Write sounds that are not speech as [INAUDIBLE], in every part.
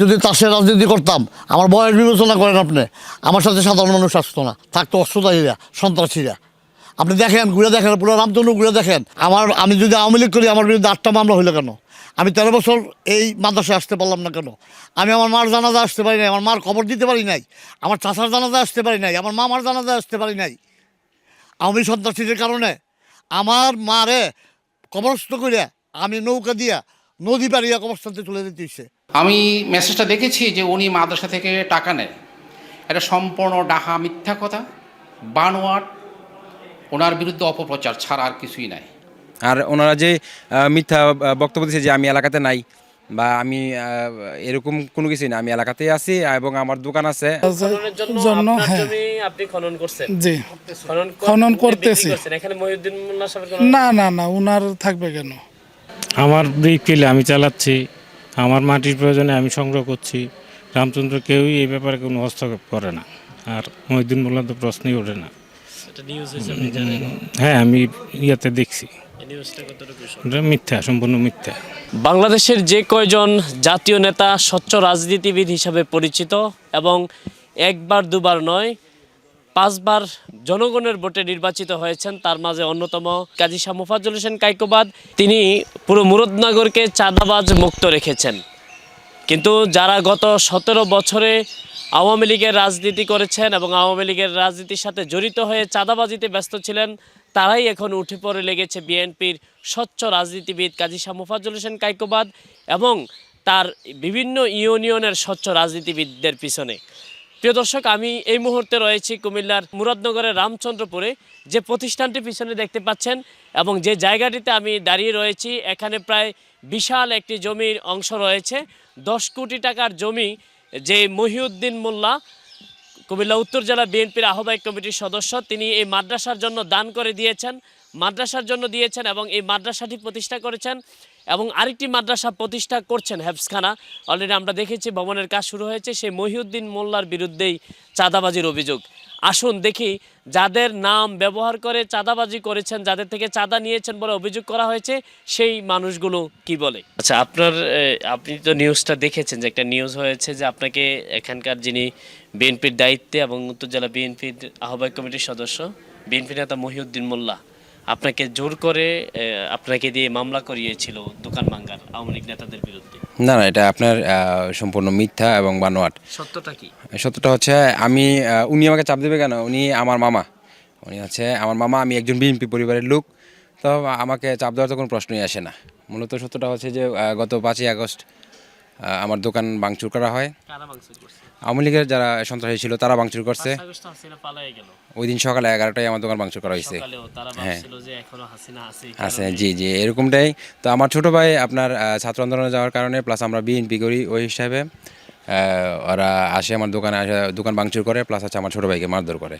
যদি তাসের রাজনীতি করতাম, আমার বয়স বিবেচনা করেন আপনি, আমার সাথে সাধারণ মানুষ আসতো না, থাকতো অস্ত্রধারীরা সন্ত্রাসীরা। আপনি দেখেন, ঘুরে দেখেন, পুরো রামচন্দ্র ঘুরে দেখেন, আমার, আমি যদি আওয়ামী লীগ করি, আমার বিরুদ্ধে আটটা মামলা হইল কেন? আমি তেরো বছর এই মাদ্রাসায় আসতে পারলাম না কেন? আমি আমার মার জানাজা আসতে পারি নাই, আমার মার খবর দিতে পারি নাই, আমার চাচার জানাজা আসতে পারি নাই, আমার মামার জানাজা আসতে পারি নাই। আওয়ামী সন্ত্রাসীদের কারণে আমার মারে কবরস্থ করে আমি নৌকা দিয়া নদী পাড়িয়া কবরস্থানতে তুলে দিতে হইছে। আমি মেসেজটা দেখেছি যে উনি মাদ্রাসা থেকে টাকা নেয়। এটা সম্পূর্ণ ডাহা মিথ্যা কথা বানোয়াট। ওনার বিরুদ্ধে অপপ্রচার ছাড়া আর কিছুই নাই। আর ওনারা যে মিথ্যা বক্তব্য দিচ্ছে যে আমি এলাকাতে নাই বা আমি এরকম কোনো কিছুই না আমি এলাকাতেই আছি এবং আমার দোকান আছে। জন্য জন্য, আপনার হ্যাঁ। আপনি খনন করছেন? জি। খনন করতেছি। এখানে মহিউদ্দিন না না না উনার থাকবে কেন? আমার বিপিএলে আমি চালাচ্ছি আমার মাটির প্রয়োজনে আমি সংগ্রহ করছি। রামচন্দ্র কেউই এই ব্যাপারে কোনো হস্তক্ষেপ করে না। আর মহিউদ্দিন মোল্লা তো প্রশ্নই ওঠে না। একটা নিউজ হয়েছে আপনি জানেন? হ্যাঁ আমি ইয়াতে দেখছি। মিথ্যা সম্পূর্ণ মিথ্যা। বাংলাদেশের যে কয়জন জাতীয় নেতা স্বচ্ছ রাজনীতিবিদ হিসাবে পরিচিত এবং একবার দুবার নয় পাঁচবার জনগণের ভোটে নির্বাচিত হয়েছেন। তার মাঝে অন্যতম কাজী শাহ মুফাজ্জল হোসেন কাইকোবাদ। তিনি পুরো মুরদনগরকে চাঁদাবাজ মুক্ত রেখেছেন। কিন্তু যারা গত সতেরো বছরে আওয়ামী লীগের রাজনীতি করেছেন এবং আওয়ামী লীগের রাজনীতির সাথে জড়িত হয়ে চাঁদাবাজিতে ব্যস্ত ছিলেন, তারাই এখন উঠে পড়ে লেগেছে বিএনপির স্বচ্ছ রাজনীতিবিদ কাজী শাহ মুফাজ্জল হোসেন কাইকোবাদ এবং তার বিভিন্ন ইউনিয়নের স্বচ্ছ রাজনীতিবিদদের পিছনে। প্রিয় দর্শক, আমি এই মুহূর্তে রয়েছি কুমিল্লার মুরাদনগরের রামচন্দ্রপুরে। যে প্রতিষ্ঠানটি পিছনে দেখতে পাচ্ছেন এবং যে জায়গাটিতে আমি দাঁড়িয়ে রয়েছি, এখানে প্রায় বিশাল একটি জমির অংশ রয়েছে। দশ কোটি টাকার জমি যে মহিউদ্দিন মোল্লা, কুমিল্লা উত্তর জেলা বিএনপির আহ্বায়ক কমিটির সদস্য, তিনি এই মাদ্রাসার জন্য দান করে দিয়েছেন। মাদ্রাসার জন্য দিয়েছেন এবং এই মাদ্রাসাটি প্রতিষ্ঠা করেছেন। এবং আরেকটি মাদ্রাসা প্রতিষ্ঠা করছেন হেফসখানা অলরেডি আমরা দেখেছি ভবনের কাজ শুরু হয়েছে, সেই মহিউদ্দিন মোল্লার বিরুদ্ধেই চাঁদাবাজির অভিযোগ। আসুন দেখি যাদের নাম ব্যবহার করে চাঁদাবাজি করেছেন, যাদের থেকে চাঁদা নিয়েছেন বলে অভিযোগ করা হয়েছে, সেই মানুষগুলো কি বলে? আচ্ছা আপনার আপনি তো নিউজটা দেখেছেন যে একটা নিউজ হয়েছে যে আপনাকে এখানকার যিনি বিএনপির দায়িত্বে এবং উত্তর জেলা বিএনপির আহ্বায়ক কমিটির সদস্য বিএনপি নেতা মহিউদ্দিন মোল্লা আপনাকে জোর করে আপনাকে দিয়ে মামলা করিয়েছিল দোকান ভাঙ্গার আওয়ামী লীগ নেতাদের বিরুদ্ধে। না না এটা আপনার সম্পূর্ণ মিথ্যা এবং বানোয়াট। সত্যটা কি? সত্যটা হচ্ছে আমি উনি আমাকে চাপ দেবে কেন? উনি আমার মামা। উনি হচ্ছে আমার মামা আমি একজন বিএনপি পরিবারের লোক তো আমাকে চাপ দেওয়ার তো কোনো প্রশ্নই আসে না। মূলত সত্যটা হচ্ছে যে গত পাঁচই আগস্ট আমার দোকান ভাঙচুর করা হয়। কারা মাংস করছে? আওয়ামী লীগের যারা সন্ত্রাসী ছিল তারা ভাঙচুর করছে। ওই দিন সকালে এগারোটায় আমার দোকান ভাঙচুর করা হয়েছে। হ্যাঁ। আছে আছে জি জি এরকমটাই। তো আমার ছোট ভাই আপনার ছাত্র আন্দোলনে যাওয়ার কারণে প্লাস আমরা বিএনপি করি ওই হিসাবে। ওরা আসে আমার দোকানে আসে দোকান ভাঙচুর করে প্লাস হচ্ছে আমার ছোট ভাইকে মারধর করে।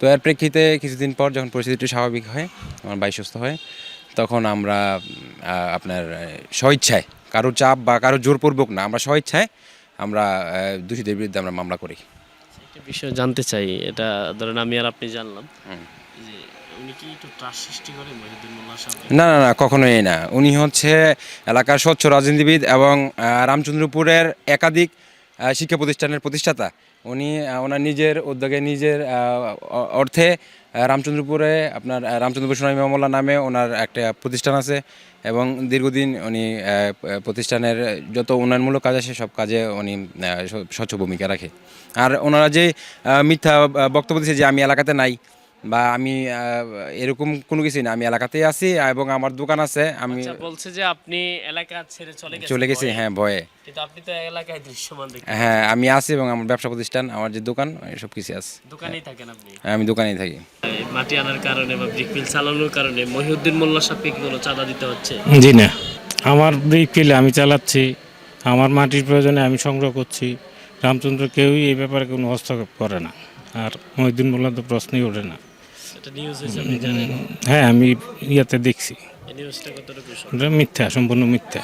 তো এর প্রেক্ষিতে কিছুদিন পর যখন পরিস্থিতিটি স্বাভাবিক হয় আমার ভাই সুস্থ হয় তখন আমরা আপনার স্বইচ্ছায় কারও চাপ বা কারও জোরপূর্বক না আমরা স্বইচ্ছায় আমরা দোষীদের বিরুদ্ধে আমরা মামলা করি। একটা বিষয় জানতে চাই এটা ধরেন আমি আর আপনি জানলাম যে না না না কখনোই না। উনি হচ্ছে এলাকার স্বচ্ছ রাজনীতিবিদ এবং রামচন্দ্রপুরের একাধিক শিক্ষা প্রতিষ্ঠানের প্রতিষ্ঠাতা। উনি ওনার নিজের উদ্যোগে নিজের অর্থে রামচন্দ্রপুরে আপনার রামচন্দ্রপুর সোনাই মামলা নামে ওনার একটা প্রতিষ্ঠান আছে এবং দীর্ঘদিন উনি প্রতিষ্ঠানের যত উন্নয়নমূলক কাজ আছে সব কাজে উনি স্বচ্ছ ভূমিকা রাখে। আর ওনারা যে মিথ্যা বক্তব্য দিচ্ছে যে আমি এলাকাতে নাই বা আমি এরকম কোনো কিছুই না। আমি এলাকাতেই আছি এবং আমার দোকান আছে। আমি আচ্ছা বলছে যে আপনি এলাকা ছেড়ে চলে গেছেন চলে গেছি হ্যাঁ ভয়ে। কিন্তু আপনি তো এলাকায় দৃশ্যমান দেখতে হ্যাঁ আমি আছি এবং আমার ব্যবসা প্রতিষ্ঠান আমার যে দোকান সব কিছু আছে। দোকানেই থাকেন আপনি? আমি দোকানেই থাকি। মাটি আনার কারণে বা ব্রিক মিল চালানোর কারণে মহিউদ্দিন মোল্লা সাহেবকে কি কোনো চাঁদা দিতে হচ্ছে? জি না। আমার বিপিএলে আমি চালাচ্ছি আমার মাটির প্রয়োজনে আমি সংগ্রহ করছি। রামচন্দ্র কেউই এই ব্যাপারে কোনো হস্তক্ষেপ করে না। আর মহিউদ্দিন মোল্লা তো প্রশ্নই ওঠে না। একটা নিউজ হয়েছে আপনি জানেন? হ্যাঁ আমি ইয়াতে দেখছি। এই নিউজটা কতটুকু সত্য? এটা মিথ্যা সম্পূর্ণ মিথ্যা।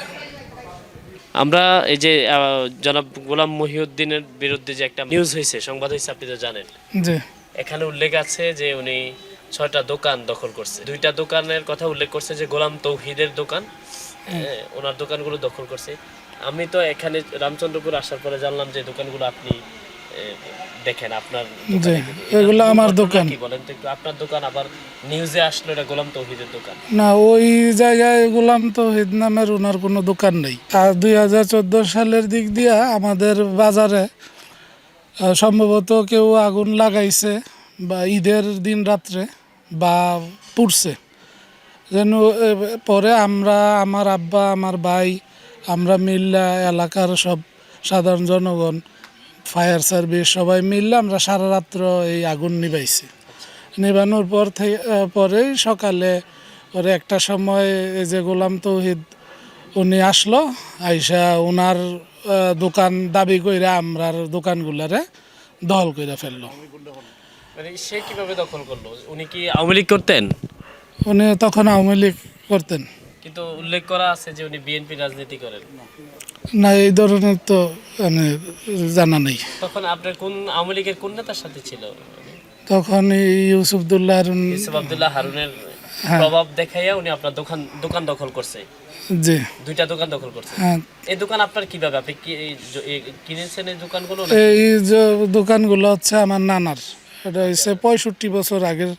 আমরা এই যে আহ, জনাব গোলাম মহিউদ্দিনের বিরুদ্ধে যে একটা নিউজ হয়েছে সংবাদ হয়েছে আপনি তো জানেন। জি। এখানে উল্লেখ আছে যে উনি ছয়টা দোকান দখল করছে। দুইটা দোকানের কথা উল্লেখ করছে যে গোলাম তৌহিদের দোকান হ্যাঁ, ওনার দোকানগুলো দখল করছে। আমি তো এখানে রামচন্দ্রপুর আসার পরে জানলাম যে দোকানগুলো আপনি এ, দেখেন আপনার জি, এগুলো আমার দোকান। কি বলেন তো একটু? আপনার দোকান আবার নিউজে আসলো এটা গোলাম তৌহিদের দোকান। না ওই জায়গায় গোলাম তৌহিদ নামের ওনার কোনো দোকান নেই। আর দুই হাজার চোদ্দ সালের দিক দিয়ে আমাদের বাজারে সম্ভবত কেউ আগুন লাগাইছে বা ঈদের দিন রাত্রে বা পুড়ছে। যেন পরে আমরা আমার আব্বা আমার ভাই আমরা মিল্লা এলাকার সব সাধারণ জনগণ ফায়ার সার্ভিস সবাই মিললে আমরা সারা রাত্র এই আগুন নিবাইছি নিবানোর পর থেকে পরেই সকালে পরে একটা সময় এই যে গোলাম তৌহিদ উনি আসলো আইসা ওনার দোকান দাবি কইরা আমরার দোকানগুলারে দখল কইরা ফেলল। মানে সে কীভাবে দখল করল? উনি কি আওয়ামী লীগ করতেন? উনি তখন আওয়ামী লীগ করতেন। কিন্তু উল্লেখ করা আছে যে উনি বিএনপি রাজনীতি করেন। না এই ধরনের তো মানে জানা নেই। তখন আপনার কোন আওয়ামী লীগের কোন নেতার সাথে ছিল? তখন ইউসুফদুল্লাহ হারুন। ইউসুফ আবদুল্লাহ হারুনের প্রভাব দেখাইয়া উনি আপনার দোকান দোকান দখল করছে। জি। দুইটা দোকান দখল করছে। হ্যাঁ। এই দোকান আপনার কীভাবে? আপনি কি কিনেছেন এই দোকানগুলো এই যে দোকানগুলো হচ্ছে আমার নানার। এটা হচ্ছে পঁয়ষট্টি বছর আগের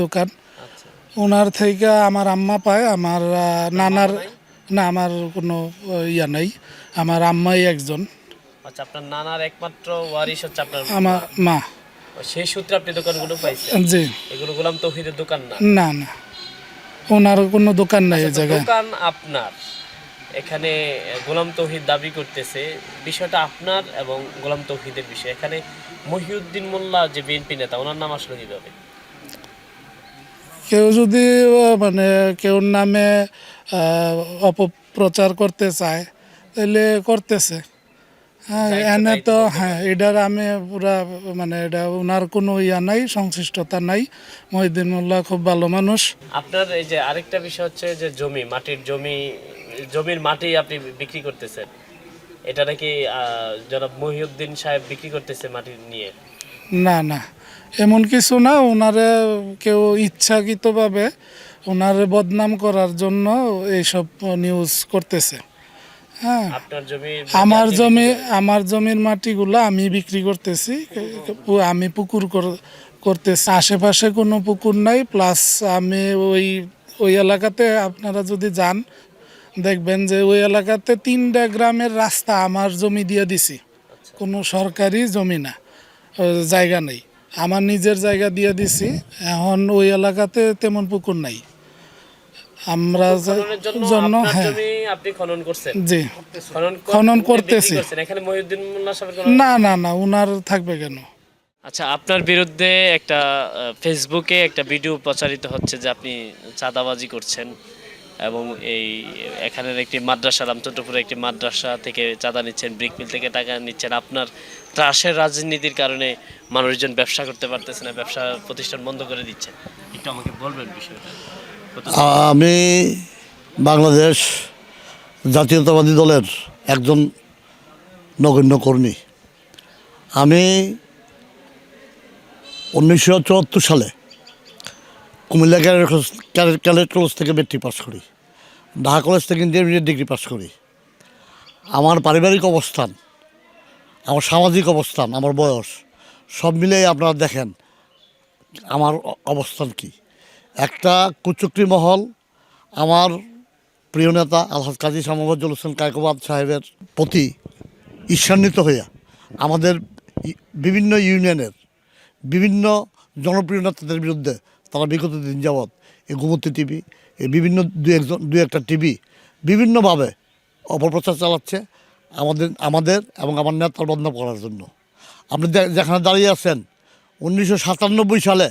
দোকান। আচ্ছা। ওনার থেকে আমার আম্মা পায় আমার নানার না আমার কোনো ইয়া নাই। আমার আম্মাই একজন। আচ্ছা আপনার নানার একমাত্র ওয়ারিশ হচ্ছে আপনার আমার মা। সেই সূত্রে আপনি দোকানগুলো পাইছেন? জি। এগুলো গোলাম তৌহিদের দোকান না? না না। ওনার কোনো দোকান নাই এই জায়গায়। দোকান আপনার। এখানে গোলাম তৌহিদ দাবি করতেছে। বিষয়টা আপনার এবং গোলাম তৌহিদের বিষয়। এখানে মহিউদ্দিন মোল্লা যে বিএনপি নেতা ওনার নাম আসলো কীভাবে? কেউ যদি মানে কেউ নামে অপপ্রচার করতে চায় তাহলে করতেছে। হ্যাঁ এনে তো হ্যাঁ এটার আমি পুরা মানে এটা ওনার কোনো ইয়া নাই সংশ্লিষ্টতা নাই। মহিউদ্দিন মোল্লা খুব ভালো মানুষ। আপনার এই যে আরেকটা বিষয় হচ্ছে যে জমি মাটির জমি জমির মাটি আপনি বিক্রি করতেছেন। এটা নাকি জনাব মহিউদ্দিন সাহেব বিক্রি করতেছে মাটি নিয়ে? না না এমন কিছু না ওনারে কেউ ইচ্ছাকৃতভাবে ওনারে বদনাম করার জন্য এইসব নিউজ করতেছে। হ্যাঁ। আপনার জমি আমার জমি আমার জমির মাটিগুলো আমি বিক্রি করতেছি। আমি পুকুর কর- করতেছি। আশেপাশে কোনো পুকুর নাই প্লাস আমি ওই ওই এলাকাতে আপনারা যদি যান দেখবেন যে ওই এলাকাতে তিনটা গ্রামের রাস্তা আমার জমি দিয়ে দিছি। কোনো সরকারি জমি না জায়গা নেই। আমার নিজের জায়গা দিয়ে দিছি। এখন ওই এলাকাতে তেমন পুকুর নাই। আমরা জন্য হ্যাঁ। আপনি খনন করছেন? জি। খনন করতেছি। এখানে মহিউদ্দিন মোল্লা সাহেবের না না না উনার থাকবে কেন? আচ্ছা আপনার বিরুদ্ধে একটা ফেসবুকে একটা ভিডিও প্রচারিত হচ্ছে যে আপনি চাঁদাবাজি করছেন এবং এই এখানের একটি মাদ্রাসা রামচন্দ্রপুরে একটি মাদ্রাসা থেকে চাঁদা নিচ্ছেন ব্রিক মিল থেকে টাকা নিচ্ছেন। আপনার ত্রাসের রাজনীতির কারণে মানুষজন ব্যবসা করতে পারতেছে না ব্যবসা প্রতিষ্ঠান বন্ধ করে দিচ্ছেন একটু আমাকে বলবেন বিষয়টা। আমি বাংলাদেশ জাতীয়তাবাদী দলের একজন নগণ্য কর্মী। আমি উনিশশো চুয়াত্তর সালে Comilla cadet college, cadet- college থেকে মেট্রিক পাস করি। ঢাকা কলেজ থেকে ইন্টারমিডিয়েট ডিগ্রি পাস করি। আমার পারিবারিক অবস্থান, আমার সামাজিক অবস্থান, আমার বয়স, সব মিলেই আপনারা দেখেন আমার অবস্থান কি। একটা কুচক্রি মহল, আমার প্রিয় নেতা আলহাজ কাজী শামবাজুল হোসেন কায়কোবাদ সাহেবের প্রতি ঈর্ষান্বিত হইয়া, আমাদের বিভিন্ন ইউনিয়নের বিভিন্ন জনপ্রিয় নেতাদের বিরুদ্ধে তারা বিগত দিন যাবৎ এই গোমতী টিভি, এই বিভিন্ন দু একজন, দু একটা টিভি বিভিন্নভাবে অপপ্রচার চালাচ্ছে আমাদের আমাদের এবং আমার নেতার বদনাম করার জন্য। আপনি যেখানে দাঁড়িয়ে আছেন, উনিশশো সাতানব্বই সালে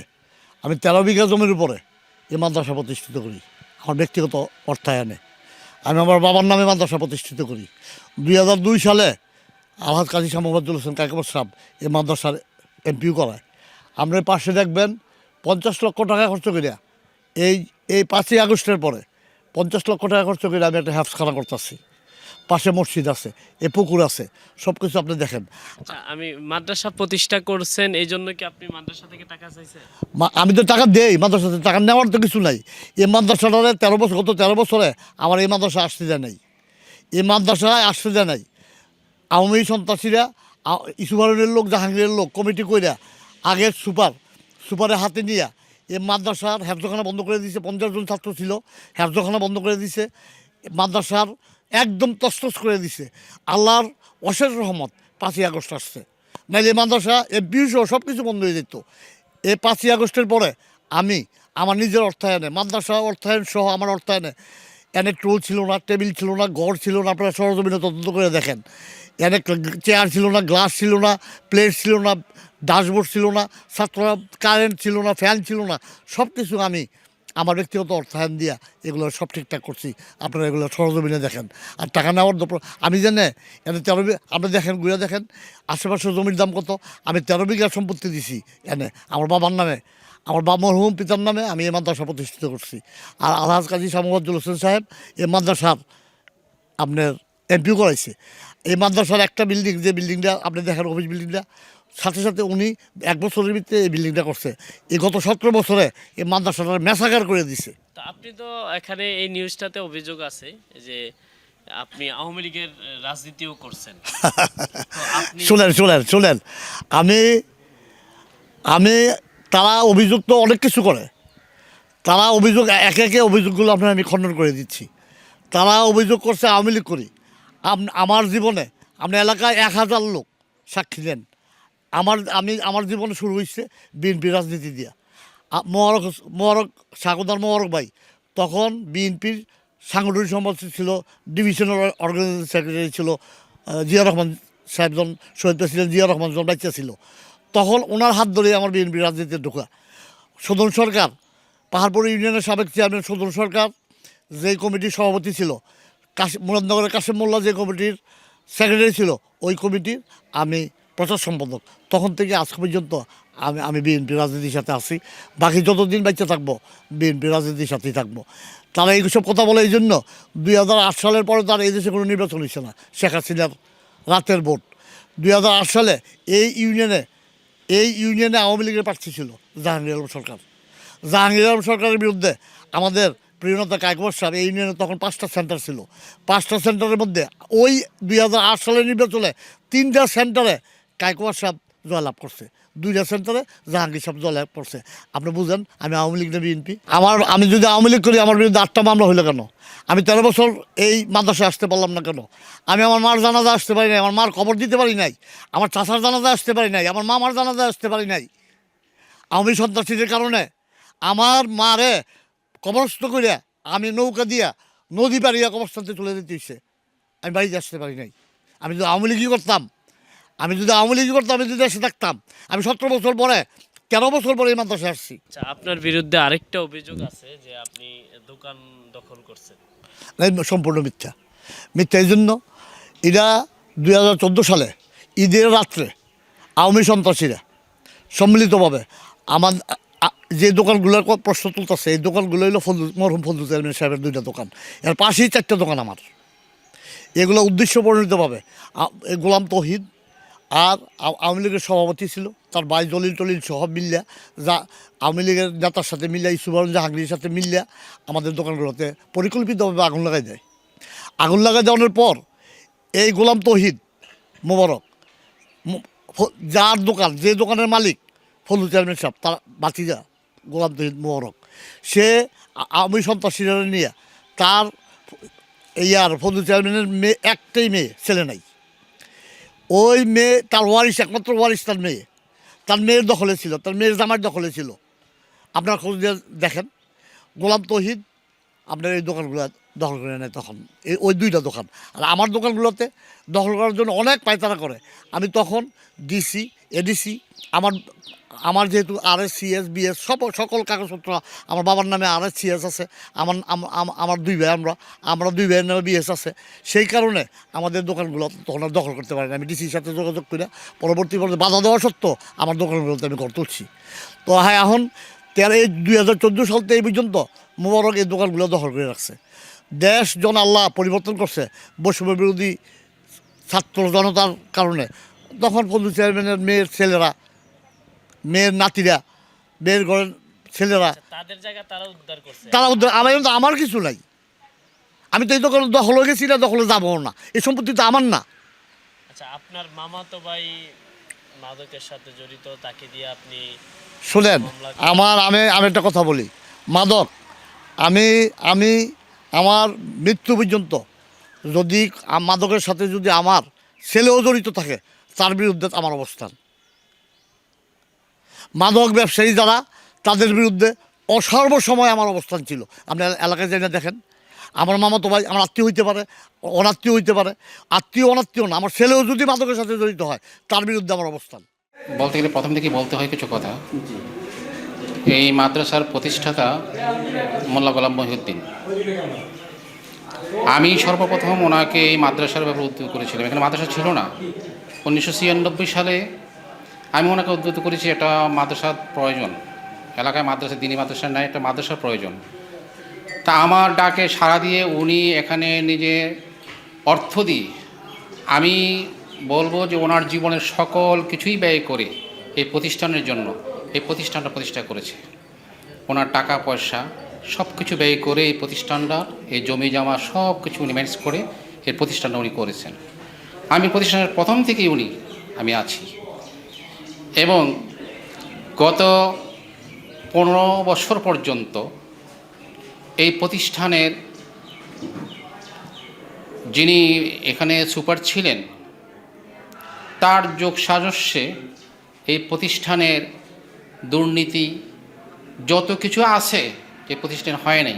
আমি তেরো বিঘা জমির উপরে এই মাদ্রাসা প্রতিষ্ঠিত করি। আমার ব্যক্তিগত অর্থায়নে। আমি আমার বাবার নামে মাদ্রাসা প্রতিষ্ঠিত করি। দুই হাজার দুই সালে আহাদ কাজী মোহাম্মদুল হোসেন কাকিবর সাহ এই মাদ্রাসার এমপিও করায়। আমরা পাশে দেখবেন পঞ্চাশ লক্ষ টাকা খরচ করিয়া এই এই পাঁচই আগস্টের পরে পঞ্চাশ লক্ষ টাকা খরচ করে আমি একটা হ্যাফসখানা করতেছি। পাশে মসজিদ আছে এ পুকুর আছে সব কিছু আপনি দেখেন। আচ্ছা আমি মাদ্রাসা প্রতিষ্ঠা করছেন এই জন্য কি আপনি মাদ্রাসা থেকে টাকা চাইছেন? আমি তো টাকা দেই মাদ্রাসাতে টাকা নেওয়ার তো কিছু নাই। এই মাদ্রাসাটারে তেরো বছর গত তেরো বছরে আমার এই মাদ্রাসা আসতে যায় নাই। এই মাদ্রাসায় আসতে দেয় নাই। আওয়ামী সন্ত্রাসীরা ইসুবারনের লোক জাহাঙ্গীরের লোক কমিটি কইরা আগের সুপার সুপারের হাতে নিয়ে এই মাদ্রাসার হেফজখানা বন্ধ করে দিয়েছে পঞ্চাশ জন ছাত্র ছিল হেফজখানা বন্ধ করে দিয়েছে মাদ্রাসার একদম তস্তস করে দিছে। আল্লাহর অশেষ রহমত পাঁচই আগস্ট আসছে। নাইলে মাদ্রাসা এ সহ সব কিছু বন্ধ হয়ে যেত। এই পাঁচই আগস্টের পরে আমি আমার নিজের অর্থায়নে, মাদ্রাসা অর্থায়ন সহ আমার অর্থায়নে এনে টুল ছিল না, টেবিল ছিল না, ঘর ছিল না, আপনারা সরজমিনে তদন্ত করে দেখেন। এনে চেয়ার ছিল না, গ্লাস ছিল না, প্লেট ছিল না ডাশবোর্ড ছিল না ছাত্ররা কারেন্ট ছিল না, ফ্যান ছিল না সব কিছু আমি আমার ব্যক্তিগত অর্থায়ন দিয়া এগুলো সব ঠিকঠাক করছি। আপনারা এগুলো সরজমিনে দেখেন। আর টাকা নেওয়ার দপ আমি জানে এনে তেরো বি- আপনি দেখেন, ঘুরে দেখেন, আশেপাশে জমির দাম কত, আমি তেরো বিঘা সম্পত্তি দিছি এনে আমার বাবার নামে। আমার বাবা মরহুম পিতার নামে আমি এই মাদ্রাসা প্রতিষ্ঠিত করছি। আর আলহাজ কাজী শামুয়াজ্জুল হোসেন সাহেব এই মাদ্রাসার আপনার এমপিও করাইছে। এই মাদ্রাসার একটা বিল্ডিং, যে বিল্ডিংটা আপনি দেখেন, অফিস বিল্ডিংটা সাথে সাথে উনি এক বছরের ভিতরে এই বিল্ডিংটা করছে। এই গত সতেরো বছরে এই মাদ্রাসাটার মেসাগার করে দিছে। তো আপনি তো এখানে এই নিউজটাতে অভিযোগ আছে যে আপনি আওয়ামী লীগের রাজনীতিও করছেন। [LAUGHS] শুনেন শুনেন শুনেন। আমি আমি তারা অভিযোগ তো অনেক কিছু করে। তারা অভিযোগ একে একে অভিযোগগুলো আপনার আমি খণ্ডন করে দিচ্ছি। তারা অভিযোগ করছে আওয়ামী লীগ করি। আমার জীবনে আপনার এলাকায় এক হাজার লোক সাক্ষী দেন। আমার, আমি, আমার জীবনে শুরু হয়েছে বিএনপি রাজনীতি দিয়া। হোস- মোবারক সাগদার মোবারক ভাই, তখন বিএনপির সাংগঠনিক সম্পাদক ছিল, ডিভিশনাল অর্গানাইজেশন সেক্রেটারি ছিল জিয়া রহমান সাহেবজন শহীদ প্রেসিডেন্ট জিয়া রহমান জন বাচ্চা ছিল। তখন ওনার হাত ধরে আমার বিএনপি রাজনীতিতে ঢোকা। সদন সরকার, পাহাড়পুর ইউনিয়নের সাবেক চেয়ারম্যান সদন সরকার, যে কমিটির সভাপতি ছিল, কাশি, মুরাদনগরের কাশিম মোল্লা যে কমিটির সেক্রেটারি ছিল, ওই কমিটির আমি প্রচার সম্পাদক। তখন থেকে আজ পর্যন্ত আমি আমি বিএনপি রাজনীতির সাথে আছি। বাকি যতদিন বাচ্চা থাকব, বিএনপি রাজনীতির সাথেই থাকব। তারা এইসব কথা বলে এই জন্য দুই হাজার আট সালের পরে তার এই দেশে কোনো নির্বাচন হচ্ছে না। শেখ হাসিনার রাতের ভোট। দুই হাজার আট সালে এই ইউনিয়নে এই ইউনিয়নে আওয়ামী লীগের প্রার্থী ছিল জাহাঙ্গীর আলম সরকার। জাহাঙ্গীর আলম সরকারের বিরুদ্ধে আমাদের প্রিয়নতা কায়কবর সাহেব এই ইউনিয়নে তখন পাঁচটা সেন্টার ছিল। পাঁচটা সেন্টারের মধ্যে ওই দুই হাজার আট সালের নির্বাচনে তিনটা সেন্টারে কায়কবর সাহেব জয়লাভ করছে। দুইটা সেন্টারে জাহাঙ্গীর সাহেব জয়লাভ করছে। আপনি বুঝেন, আমি আওয়ামী লীগ না বিএনপি? আমার, আমি যদি আওয়ামী লীগ করি, আমার বিরুদ্ধে আটটা মামলা হইল কেন? আমি তেরো বছর এই মাদ্রাসায় আসতে পারলাম না কেন? আমি আমার মার জানাজা আসতে পারি নাই, আমার মার খবর দিতে পারি নাই, আমার চাষার জানাজা আসতে পারি নাই, আমার মামার জানাজা আসতে পারি নাই। আমি সন্ত্রাসীদের কারণে আমার মারে কবরস্থ করিয়া আমি নৌকা দিয়া নদী পাড়িয়া কবরস্থানতে চলে যেতে হচ্ছে আমি বাড়িতে আসতে পারি নাই। আমি যদি আওয়ামী লীগই করতাম আমি যদি আওয়ামী লীগই করতাম আমি যদি দেশে থাকতাম আমি সতেরো বছর পরে তেরো বছর পরে এই মাদ্রাসায় আসছি। আচ্ছা, আপনার বিরুদ্ধে আরেকটা অভিযোগ আছে যে আপনি দোকান দখল করছেন। সম্পূর্ণ মিথ্যা। মিথ্যা এই জন্য এরা দুই হাজার চোদ্দ সালে ঈদের রাত্রে আওয়ামী সন্ত্রাসীরা সম্মিলিতভাবে আমার যে দোকানগুলোর প্রশ্ন তুলতেছে এই দোকানগুলো হলো ফজল মরহুম ফজল চেয়ারম্যান সাহেবের দুইটা দোকান। এর পাশেই চারটা দোকান আমার। এগুলো উদ্দেশ্য পরিণতভাবে গোলাম তহিদ আর আওয়ামী লীগের সভাপতি ছিল, তার ভাই দলিল টলিল সহ মিল্লা যা আওয়ামী লীগের নেতার সাথে মিল্লা ইসুবরণ জাহাঙ্গীরের সাথে মিল্লা আমাদের দোকানগুলোতে পরিকল্পিতভাবে আগুন লাগাই দেয়। আগুন লাগাই দেওয়ানোর পর এই গোলাম তহিদ মোবারক যার দোকান, যে দোকানের মালিক ফজলু চেয়ারম্যান সাহেব, তার বাতিজা গোলাম তহিদ মোবারক, সে আমি সন্ত্রাসীরা নিয়ে তার ইয়ার ফলু চেয়ারম্যানের মেয়ে, একটাই মেয়ে, ছেলে নাই। ওই মেয়ে, তার ওয়ারিস একমাত্র ওয়ারিস তার মেয়ে। তার মেয়ের দখলে ছিল, তার মেয়ের জামার দখলে ছিল। আপনার খোঁজ দিয়ে দেখেন। গোলাম তহিদ, আপনার এই দোকানগুলো দখল করে নেয় তখন। এই ওই দুইটা দোকান। আর আমার দোকানগুলোতে দখল করার জন্য অনেক পায়তারা করে। আমি তখন ডিসি এডিসি আমার আমার যেহেতু আর এস সিএস বিএস সব, সকল কাগজপত্র আমার বাবার নামে আর এস সিএস আছে। আমার আম- আম- আমার দুই ভাই আমরা আমরা দুই ভাইয়ের নামে বিএস আছে। সেই কারণে আমাদের দোকানগুলো তখন আর দখল করতে পারি না। আমি ডিসির সাথে যোগাযোগ করে পরবর্তী পর্যায়ে বাধা দেওয়া সত্ত্বেও আমার দোকানগুলোতে আমি ঘর তুলছি। তো হ্যাঁ এখন তেরো এই দুই হাজার চোদ্দ সাল থেকে এই পর্যন্ত মোবারক এই দোকানগুলো দখল করে রাখছে। দেশ জন আল্লাহ পরিবর্তন করছে বৈষম্য বিরোধী ছাত্র জনতার কারণে। তখন ফজল চেয়ারম্যানের মেয়ের ছেলেরা মেয়ের নাতিরা মেয়ের ঘরের ছেলেরা তাদের জায়গা তারা উদ্ধার করছে। তারা উদ্ধার আমার কিন্তু আমার কিছু নাই। আমি তো এই দোকানে দখলে গেছি না দখলে যাব না। এই সম্পত্তি তো আমার না। আচ্ছা আপনার মামাতো ভাই মাদকের সাথে জড়িত তাকে দিয়ে আপনি শুনেন আমার আমি আমি একটা কথা বলি। মাদক আমি আমি আমার মৃত্যু পর্যন্ত যদি মাদকের সাথে যদি আমার ছেলেও জড়িত থাকে তার বিরুদ্ধে আমার অবস্থান। মাদক ব্যবসায়ী যারা তাদের বিরুদ্ধে অসর্বসময় আমার অবস্থান ছিল। আপনি এলাকায় যাই না দেখেন আমার মামাতো ভাই আমার আত্মীয় হইতে পারে অনাত্মীয় হইতে পারে আত্মীয় অনাত্মীয় না আমার ছেলেও যদি মাদকের সাথে জড়িত হয় তার বিরুদ্ধে আমার অবস্থান। বলতে গেলে প্রথম থেকেই বলতে হয় কিছু কথা। এই মাদ্রাসার প্রতিষ্ঠাতা মোল্লা গোলাম মহিউদ্দিন। আমি সর্বপ্রথম ওনাকে এই মাদ্রাসার ব্যাপারে উদ্যোগ করেছিলাম। এখানে মাদ্রাসা ছিল না। উনিশশো ছিয়ানব্বই সালে আমি ওনাকে উদ্বুদ্ধ করেছি, এটা মাদ্রাসার প্রয়োজন। এলাকায় মাদ্রাসা, দিনী মাদ্রাসা নাই একটা মাদ্রাসার প্রয়োজন। তা আমার ডাকে সাড়া দিয়ে উনি এখানে নিজে অর্থ দিয়ে আমি বলব যে ওনার জীবনের সকল কিছুই ব্যয় করে এই প্রতিষ্ঠানের জন্য এই প্রতিষ্ঠানটা প্রতিষ্ঠা করেছে। ওনার টাকা, পয়সা সব কিছু ব্যয় করে এই প্রতিষ্ঠানটা, এই জমি জমা সব কিছু উনি ম্যানেজ করে এই প্রতিষ্ঠানটা উনি করেছেন। আমি প্রতিষ্ঠানের প্রথম থেকেই উনি, আমি আছি। এবং গত পনেরো বছর পর্যন্ত এই প্রতিষ্ঠানের যিনি এখানে সুপার ছিলেন, তার যোগ সাজস্যে এই প্রতিষ্ঠানের দুর্নীতি যত কিছু আছে যে প্রতিষ্ঠান হয় নাই,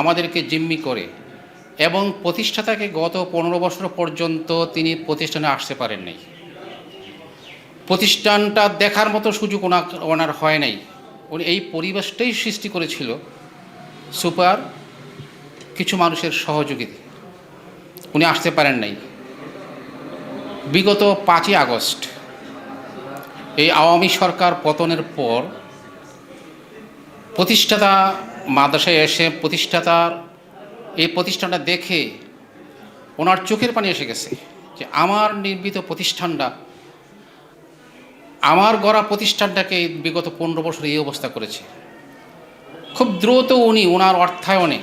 আমাদেরকে জিম্মি করে এবং প্রতিষ্ঠাতাকে গত পনেরো বছর পর্যন্ত তিনি প্রতিষ্ঠানে আসতে পারেন নাই। প্রতিষ্ঠানটা দেখার মতো সুযোগ ওনা ওনার হয় নাই। উনি এই পরিবেশটাই সৃষ্টি করেছিল সুপার কিছু মানুষের সহযোগিতা। উনি আসতে পারেন নাই। বিগত পাঁচই আগস্ট এই আওয়ামী সরকার পতনের পর প্রতিষ্ঠাতা মাদ্রাসায় এসে প্রতিষ্ঠাতার এই প্রতিষ্ঠানটা দেখে ওনার চোখের পানি এসে গেছে যে আমার নির্মিত প্রতিষ্ঠানটা, আমার গড়া প্রতিষ্ঠানটাকে বিগত পনেরো বছর এই অবস্থা করেছে। খুব দ্রুত উনি ওনার অর্থায়নে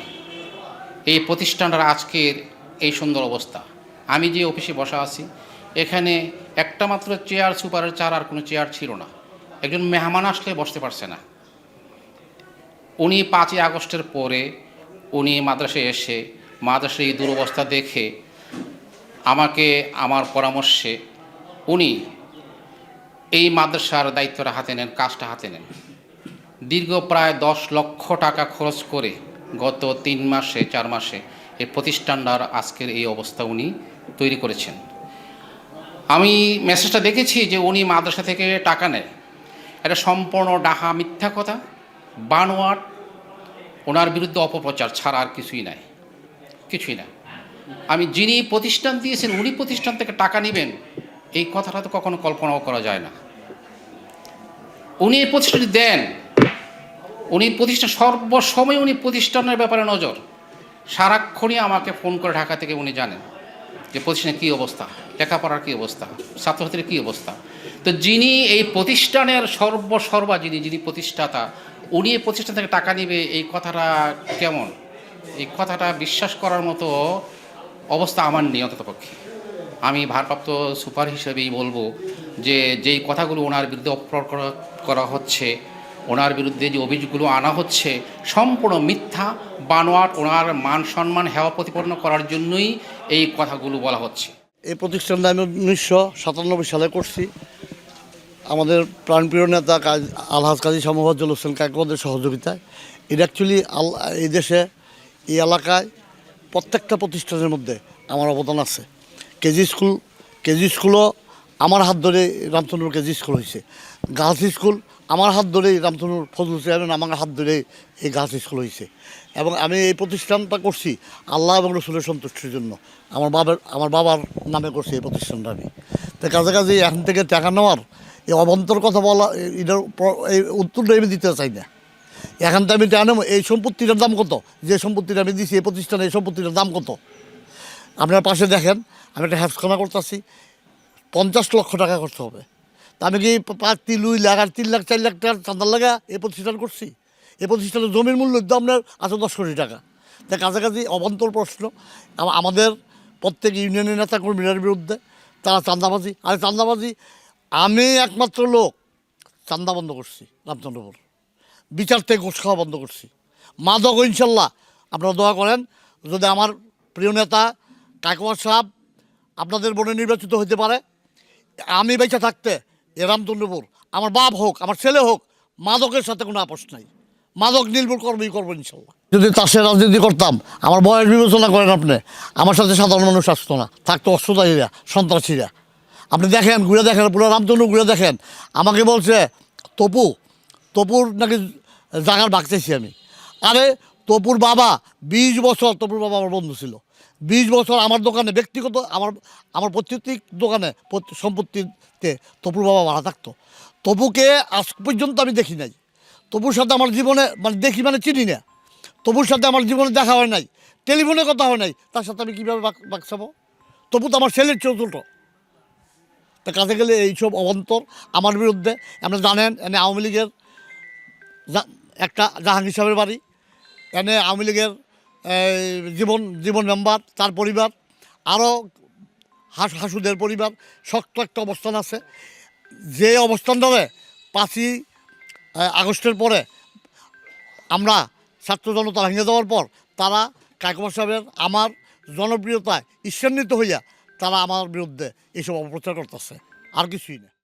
এই প্রতিষ্ঠানটার আজকের এই সুন্দর অবস্থা। আমি যে অফিসে বসা আছি, এখানে একটা মাত্র চেয়ার সুপারের চার আর কোনো চেয়ার ছিল না। একজন মেহমান আসলে বসতে পারছে না। উনি পাঁচই আগস্টের পরে উনি মাদ্রাসায় এসে মাদ্রাসার এই দুরবস্থা দেখে আমাকে, আমার পরামর্শে উনি এই মাদ্রাসার দায়িত্বটা হাতে নেন, কাজটা হাতে নেন। দীর্ঘ প্রায় দশ লক্ষ টাকা খরচ করে গত তিন মাসে, চার মাসে এই প্রতিষ্ঠানটার আজকের এই অবস্থা উনি তৈরি করেছেন। আমি মেসেজটা দেখেছি যে উনি মাদ্রাসা থেকে টাকা নেয়। এটা সম্পূর্ণ ডাহা মিথ্যা কথা, বানোয়াট। ওনার বিরুদ্ধে অপপ্রচার ছাড়া আর কিছুই নাই। কিছুই না। আমি যিনি প্রতিষ্ঠান দিয়েছেন, উনি প্রতিষ্ঠান থেকে টাকা নেবেন, এই কথাটা তো কখনো কল্পনাও করা যায় না। উনি এই প্রতিষ্ঠানটি দেন। উনি প্রতিষ্ঠান, সর্বসময় উনি প্রতিষ্ঠানের ব্যাপারে নজর। সারাক্ষণই আমাকে ফোন করে ঢাকা থেকে উনি জানেন। যে প্রতিষ্ঠানের কী অবস্থা, লেখাপড়ার কী অবস্থা, ছাত্রছাত্রীর কী অবস্থা। তো যিনি এই প্রতিষ্ঠানের সর্বসর্বা, যিনি যিনি প্রতিষ্ঠাতা, উনি এই প্রতিষ্ঠান থেকে টাকা নেবে, এই কথাটা কেমন? এই কথাটা বিশ্বাস করার মতো অবস্থা আমার নেই অন্ততপক্ষে আমি ভারপ্রাপ্ত সুপার হিসেবেই বলব যে, যেই কথাগুলো ওনার বিরুদ্ধে অপপ্রচার করা করা হচ্ছে, ওনার বিরুদ্ধে যে অভিযোগগুলো আনা হচ্ছে, সম্পূর্ণ মিথ্যা, বানোয়াট, ওনার মান সম্মান হেওয়া প্রতিপন্ন করার জন্যই এই কথাগুলো বলা হচ্ছে। এই প্রতিষ্ঠানটা আমি উনিশশো সাতানব্বই সালে করছি। আমাদের প্রাণপ্রিয় নেতা কাজ আলহাজ কাজী সমভাজ্জল হোসেন কাকবাদের সহযোগিতায়। এটা অ্যাকচুয়ালি আল এই দেশে, এই এলাকায় প্রত্যেকটা প্রতিষ্ঠানের মধ্যে আমার অবদান আছে। কেজি স্কুল কেজি স্কুলও আমার হাত ধরে রামচন্দ্র কেজি স্কুল হয়েছে। গার্লস স্কুল আমার হাত ধরেই রামচন্দ্র ফজল চেয়ারম্যান আমার হাত ধরে এই গার্লস স্কুল হয়েছে এবং আমি এই প্রতিষ্ঠানটা করছি আল্লাহ এবং রসুলের সন্তুষ্টির জন্য। আমার বাবার আমার বাবার নামে করছি এই প্রতিষ্ঠানটা আমি। তো কাছাকাছি এখন থেকে টাকা নেওয়ার এই অভ্যন্তর কথা বলা, এটার এই উত্তরটা আমি দিতে চাই না। এখন তো আমি জানো এই সম্পত্তিটার দাম কত? যে সম্পত্তিটা আমি দিছি এই প্রতিষ্ঠানে এই সম্পত্তিটার দাম কত? আপনার পাশে দেখেন, আমি একটা হ্যাপসখানা করতেছি। পঞ্চাশ লক্ষ টাকা খরচ হবে। আমি কি পাঁচ তিন, দুই লাখ আর তিন লাখ, চার লাখ টাকার চাঁদার লাগা এ প্রতিষ্ঠান করছি? এ প্রতিষ্ঠানের জমির মূল্য তো আপনার আছে দশ কোটি টাকা। তাই কাছাকাছি অবান্তর প্রশ্ন। আম- আমাদের প্রত্যেক ইউনিয়নের নেতা কর্মীদের বিরুদ্ধে তারা চান্দাবাজি আর চান্দাবাজি আমি একমাত্র লোক। চান্দা বন্ধ করছি রামচন্দ্রপুর বিচার থেকে ঘুষ খাওয়া বন্ধ করছি। মাদক ইনশাল্লাহ। আপনারা দোয়া করেন, যদি আমার প্রিয় নেতা কাকুয়া সাহেব আপনাদের বনে নির্বাচিত হতে পারে, আমি বেঁচে থাকতে এ রামচন্দ্রপুর। আমার বাপ হোক, আমার ছেলে হোক, মাদকের সাথে কোনো আপোষ নাই। মাদক নির্ভর করবেই করব ইনশাল্লাহ। যদি তাসের রাজনীতি করতাম, আমার বয়স বিবেচনা করেন আপনি, আমার সাথে সাধারণ মানুষ আসতো না, থাকতো অস্ত্রধারীরা সন্ত্রাসীরা আপনি দেখেন, ঘুরে দেখেন, পুরো রামচন্দ্র ঘুরে দেখেন। আমাকে বলছে, তপু, তপুর নাকি জাগার চাইছি আমি। আরে, তপুর বাবা, বিশ বছর তপুর বাবা আমার বন্ধু ছিল। বিশ বছর আমার দোকানে, ব্যক্তিগত আমার আমার পৈতৃক দোকানে, পৈত- সম্পত্তিতে তপুর বাবা মারা থাকতো। তপুকে আজ পর্যন্ত আমি দেখি নাই। তপুর সাথে আমার জীবনে মানে দেখি মানে চিনি না। তপুর সাথে আমার জীবনে দেখা হয় নাই। টেলিফোনে কথা হয় নাই। তার সাথে আমি কীভাবে বাকসাবো তবু তো আমার ছেলের চেয়েও ছোটো। তা কাছে গেলে এইসব অবান্তর আমার বিরুদ্ধে। আপনি জানেন, এনে আওয়ামী লীগের একটা জাহাঙ্গীর সাহেবের বাড়ি। এনে আওয়ামী লীগের জীবন জীবন মেম্বার তার পরিবার আরও হাস, হাসুদের পরিবার, শক্ত একটা অবস্থান আছে। যে অবস্থান অবস্থানটারে পাঁচই আগস্টের পরে আমরা ছাত্র জনতা ভেঙে দেওয়ার পর তারা কাকুমা সাহেবের আমার জনপ্রিয়তায় ঈর্ষান্বিত হইয়া তারা আমার বিরুদ্ধে এইসব অপপ্রচার করতেছে। আর কিছুই না।